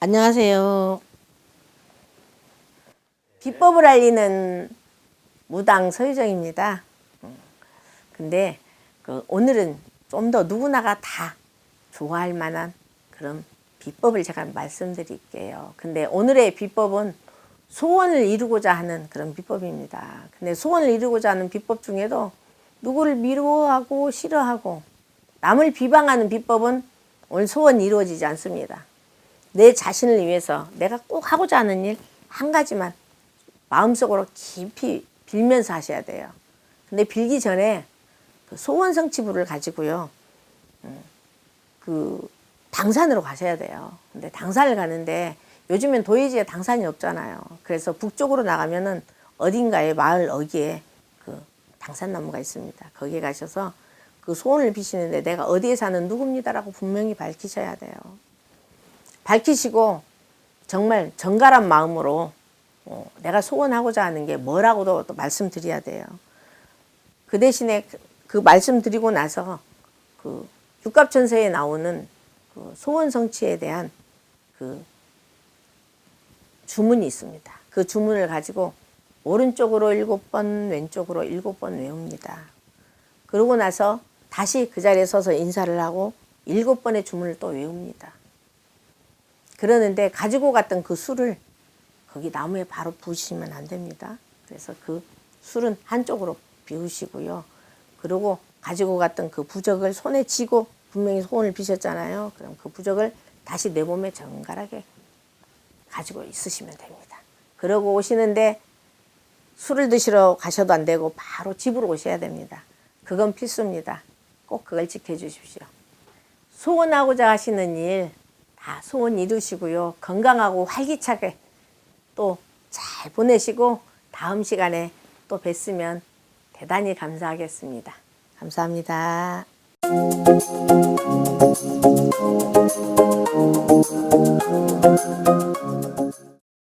안녕하세요. 비법을 알리는 무당 서유정입니다. 음, 근데 그 오늘은 좀 더 누구나가 다 좋아할 만한 그런 비법을 제가 말씀드릴게요. 근데 오늘의 비법은 소원을 이루고자 하는 그런 비법입니다. 근데 소원을 이루고자 하는 비법 중에도 누구를 미워하고 싫어하고 남을 비방하는 비법은 오늘 소원 이루어지지 않습니다. 내 자신을 위해서 내가 꼭 하고자 하는 일 한 가지만 마음속으로 깊이 빌면서 하셔야 돼요. 근데 빌기 전에 그 소원 성취부를 가지고요. 음, 그 당산으로 가셔야 돼요. 근데 당산을 가는데 요즘엔 도예지에 당산이 없잖아요. 그래서 북쪽으로 나가면은 어딘가에 마을 어귀에 그 당산나무가 있습니다. 거기에 가셔서 그 소원을 비시는데 내가 어디에 사는 누굽니다라고 분명히 밝히셔야 돼요. 밝히시고 정말 정갈한 마음으로 어, 내가 소원하고자 하는 게 뭐라고도 또 말씀드려야 돼요. 그 대신에 그, 그 말씀드리고 나서 그 육갑천서에 나오는 그 소원 성취에 대한 그 주문이 있습니다. 그 주문을 가지고 오른쪽으로 일곱 번, 왼쪽으로 일곱 번 외웁니다. 그러고 나서 다시 그 자리에 서서 인사를 하고 일곱 번의 주문을 또 외웁니다. 그러는데 가지고 갔던 그 술을 거기 나무에 바로 부으시면 안 됩니다. 그래서 그 술은 한쪽으로 비우시고요. 그리고 가지고 갔던 그 부적을 손에 쥐고 분명히 소원을 비셨잖아요. 그럼 그 부적을 다시 내 몸에 정갈하게 가지고 있으시면 됩니다. 그러고 오시는데 술을 드시러 가셔도 안 되고 바로 집으로 오셔야 됩니다. 그건 필수입니다. 꼭 그걸 지켜주십시오. 소원하고자 하시는 일 다 소원 이루시고요. 건강하고 활기차게 또 잘 보내시고 다음 시간에 또 뵀으면 대단히 감사하겠습니다. 감사합니다.